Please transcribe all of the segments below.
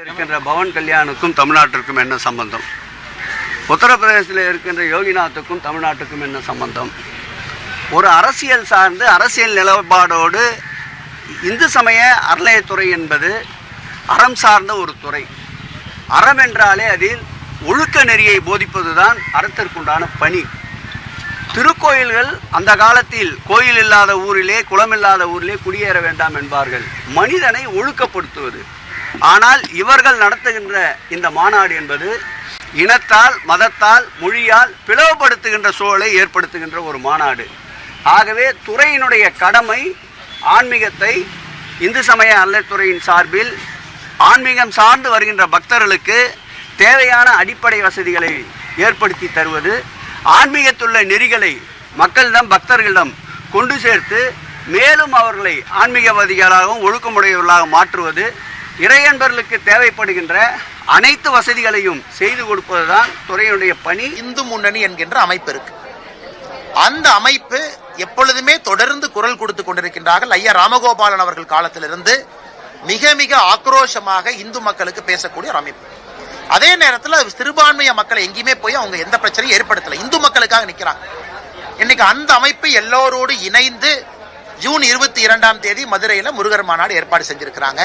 இருக்கின்ற பவன் கல்யாணுக்கும் தமிழ்நாட்டிற்கும் என்ன சம்பந்தம்? உத்தரப்பிரதேசத்தில் இருக்கின்ற யோகிநாத்துக்கும் தமிழ்நாட்டுக்கும் என்ன சம்பந்தம்? ஒரு அரசியல் சார்ந்து அரசியல் நிலப்பாடோடு இந்து சமய அறநிலையத்துறை என்பது அறம் சார்ந்த ஒரு துறை. அறம் என்றாலே அதில் ஒழுக்க நெறியை போதிப்பதுதான் அறத்திற்குண்டான பணி. திருக்கோயில்கள் அந்த காலத்தில் கோயில் இல்லாத ஊரிலே குளம் இல்லாத ஊரிலே குடியேற வேண்டாம் என்பார்கள். மனிதனை ஒழுக்கப்படுத்துவது. ஆனால் இவர்கள் நடத்துகின்ற இந்த மாநாடு என்பது இனத்தால் மதத்தால் மொழியால் பிளவுபடுத்துகின்ற சூழலை ஏற்படுத்துகின்ற ஒரு மாநாடு. ஆகவே துறையினுடைய கடமை ஆன்மீகத்தை இந்து சமய அல்லத்துறையின் சார்பில் ஆன்மீகம் சார்ந்து வருகின்ற பக்தர்களுக்கு தேவையான அடிப்படை வசதிகளை ஏற்படுத்தி தருவது ஆன்மீகத்துள்ள நெறிகளை மக்களிடம் பக்தர்களிடம் கொண்டு சேர்த்து மேலும் அவர்களை ஆன்மீகவாதிகளாகவும் ஒழுக்கமுடையவர்களாக மாற்றுவது இறையன்பர்களுக்கு தேவைப்படுகின்ற அனைத்து வசதிகளையும் செய்து கொடுப்பதுதான் துறையினுடைய பணி. இந்து முன்னணி என்கின்ற அமைப்பு இருக்கு. அந்த அமைப்பு எப்பொழுதுமே தொடர்ந்து குரல் கொடுத்து கொண்டிருக்கின்றார்கள். ஐயா ராமகோபாலன் அவர்கள் காலத்திலிருந்து மிக மிக ஆக்ரோஷமாக இந்து மக்களுக்கு பேசக்கூடிய ஒரு அமைப்பு. அதே நேரத்தில் சிறுபான்மைய மக்களை எங்கேயுமே போய் அவங்க எந்த பிரச்சனையும் ஏற்படுத்தலை. இந்து மக்களுக்காக நிற்கிறாங்க இன்னைக்கு அந்த அமைப்பு எல்லோரோடு இணைந்து ஜூன் இருபத்தி இரண்டாம் தேதி மதுரையில் முருகர் மாநாடு ஏற்பாடு செஞ்சிருக்கிறாங்க.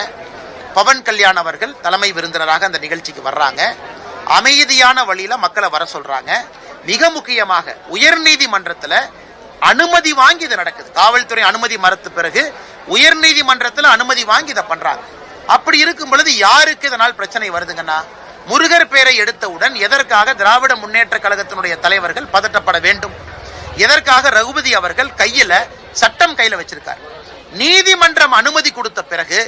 பவன் கல்யாண் அவர்கள் தலைமை விருந்தினராக அந்த நிகழ்ச்சிக்கு வர்றாங்க. அமைதியான வழியில மக்களை வர சொல்றாங்க. மிக முக்கியமாக உயர் நீதிமன்றத்துல அனுமதி வாங்கி இது நடக்குது. காவல்துறை அனுமதி மறுத்த பிறகு உயர் நீதிமன்றத்துல அனுமதி வாங்கி இதை பண்றாங்க. அப்படி இருக்கும் பொழுது யாருக்கு இதனால் பிரச்சனை வருதுங்கன்னா? முருகர் பேரை எடுத்தவுடன் எதற்காக திராவிட முன்னேற்ற கழகத்தினுடைய தலைவர்கள் பதட்டப்பட வேண்டும்? எதற்காக ரகுபதி அவர்கள் கையில சட்டம் கையில வச்சிருக்கார்? நீதிமன்றம் அனுமதி கொடுத்த பிறகு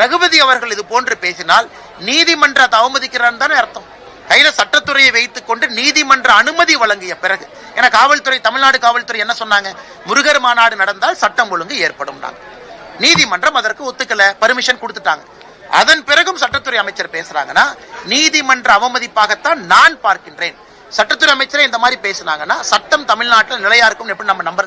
ரகுபதி அவர்கள் இது போன்று பேசினால் நீதிமன்றத்தை அவமதிக்கிறார் தானே அர்த்தம். கையில சட்டத்துறையை வைத்துக் கொண்டு நீதிமன்ற அனுமதி வழங்கிய பிறகு ஏன்னா காவல்துறை தமிழ்நாடு காவல்துறை என்ன சொன்னாங்க? முருகர் மாநாடு நடந்தால் சட்டம் ஒழுங்கு ஏற்படும் நீதிமன்றம் அதற்கு ஒத்துக்கல பர்மிஷன் கொடுத்துட்டாங்க. அதன் பிறகும் சட்டத்துறை அமைச்சர் பேசுறாங்கன்னா நீதிமன்ற அவமதிப்பாகத்தான் நான் பார்க்கின்றேன். சட்டத்துறை அமைச்சரே இந்த மாதிரி பேசுனாங்கன்னா சட்டம் தமிழ்நாட்டில் நிலையா இருக்கும் எப்படி நம்ம நம்பர்